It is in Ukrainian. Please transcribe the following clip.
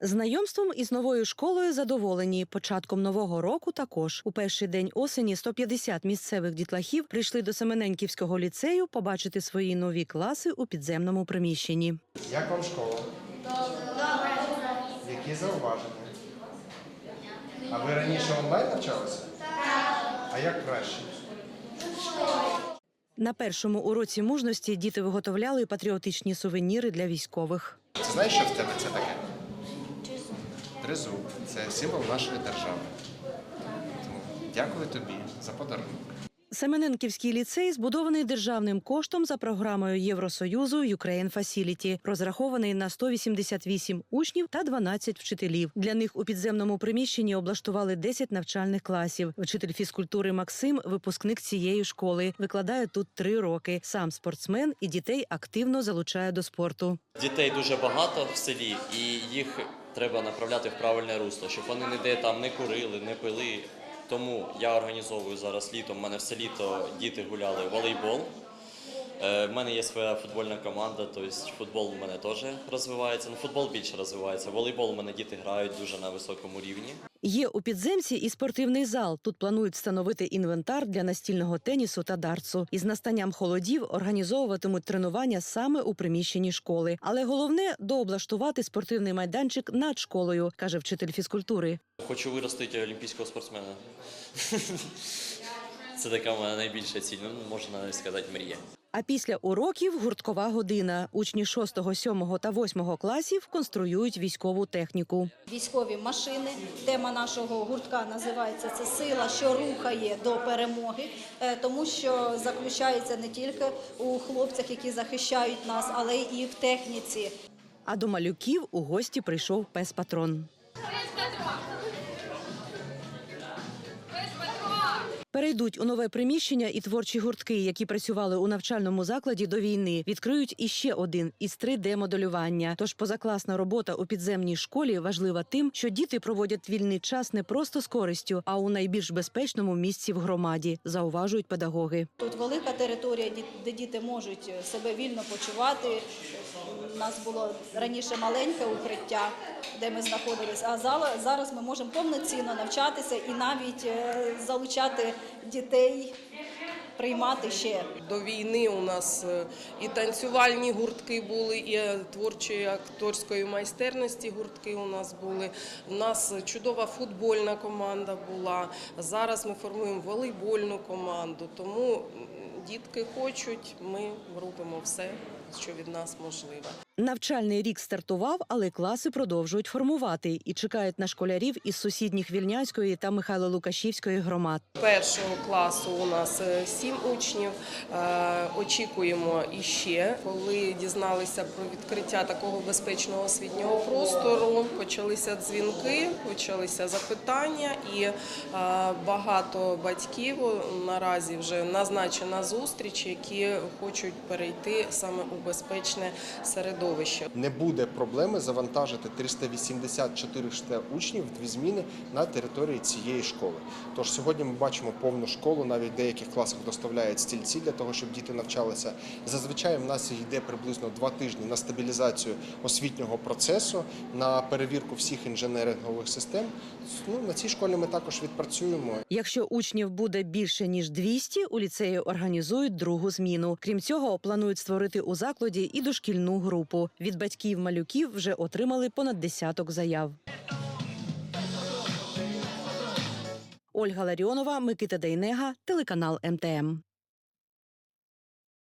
Знайомством із новою школою задоволені. Початком нового року також у перший день осені 150 місцевих дітлахів прийшли до Семененківського ліцею побачити свої нові класи у підземному приміщенні. Як вам школа? Добре. Які зауваження? А ви раніше онлайн навчалися? Так. А як краще? На першому уроці мужності діти виготовляли патріотичні сувеніри для військових. Знаєш, що в тебе це таке? Тризуб. Це символ нашої держави. Тому дякую тобі за подарунок. Семененківський ліцей збудований державним коштом за програмою Євросоюзу Ukraine Facility, розрахований на 188 учнів та 12 вчителів. Для них у підземному приміщенні облаштували 10 навчальних класів. Вчитель фізкультури Максим, випускник цієї школи, викладає тут три роки. Сам спортсмен і дітей активно залучає до спорту. Дітей дуже багато в селі, і їх треба направляти в правильне русло, щоб вони ніде там не курили, не пили. Тому я організовую зараз літом. У мене все літо діти гуляли в волейбол. Е, В мене є своя футбольна команда, тобто футбол у мене теж розвивається. Ну, футбол більше розвивається. Волейбол у мене діти грають дуже на високому рівні. Є у підземці і спортивний зал. Тут планують встановити інвентар для настільного тенісу та дартсу. Із настанням холодів організовуватимуть тренування саме у приміщенні школи. Але головне дооблаштувати спортивний майданчик над школою, каже вчитель фізкультури. Хочу виростити олімпійського спортсмена. Це така мене найбільша ціль, ну, можна сказати, мрія. А після уроків гурткова година. Учні 6, 7 та 8 класів конструюють військову техніку. військові машини. Тема нашого гуртка називається це сила, що рухає до перемоги, Е, тому що заключається не тільки у хлопцях, які захищають нас, але і в техніці. А до малюків у гості прийшов пес Перейдуть у нове приміщення і творчі гуртки, які працювали у навчальному закладі до війни, відкриють іще один із 3D-моделювання. Тож позакласна робота у підземній школі важлива тим, що діти проводять вільний час не просто з користю, а у найбільш безпечному місці в громаді, зауважують педагоги. Тут велика територія, де діти можуть себе вільно почувати. У нас було раніше маленьке укриття, де ми знаходилися, а зараз ми можемо повноцінно навчатися і навіть е, залучати дітей, приймати ще. До війни у нас е, і танцювальні гуртки були, і е, творчої акторської майстерності гуртки у нас були. У нас чудова футбольна команда була. Зараз ми формуємо волейбольну команду. Тому дітки хочуть, ми робимо все, що від нас можливе. Навчальний рік стартував, але класи продовжують формувати і чекають на школярів із сусідніх Вільнянської та Михайло-Лукашівської громад. Першого класу у нас е, сім учнів. Е, Очікуємо іще. Коли дізналися про відкриття такого безпечного освітнього простору, почалися дзвінки, почалися запитання, і е, багато батьків наразі вже назначена зустріч, які хочуть перейти саме у безпечне середовище. Не буде проблеми завантажити 380-400 учнів в дві зміни на території цієї школи. Тож сьогодні ми бачимо повну школу, навіть в деяких класах доставляють стільці для того, щоб діти навчалися. Зазвичай в нас йде приблизно два тижні на стабілізацію освітнього процесу, на перевірку всіх інженерингових систем. Ну, на цій школі ми також відпрацюємо. Якщо учнів буде більше ніж 200, у ліцеї організують другу зміну. Крім цього, планують створити у закладі і дошкільну групу. Від батьків малюків вже отримали понад десяток заяв. Ольга Ларіонова, Микита Дейнега, телеканал МТМ.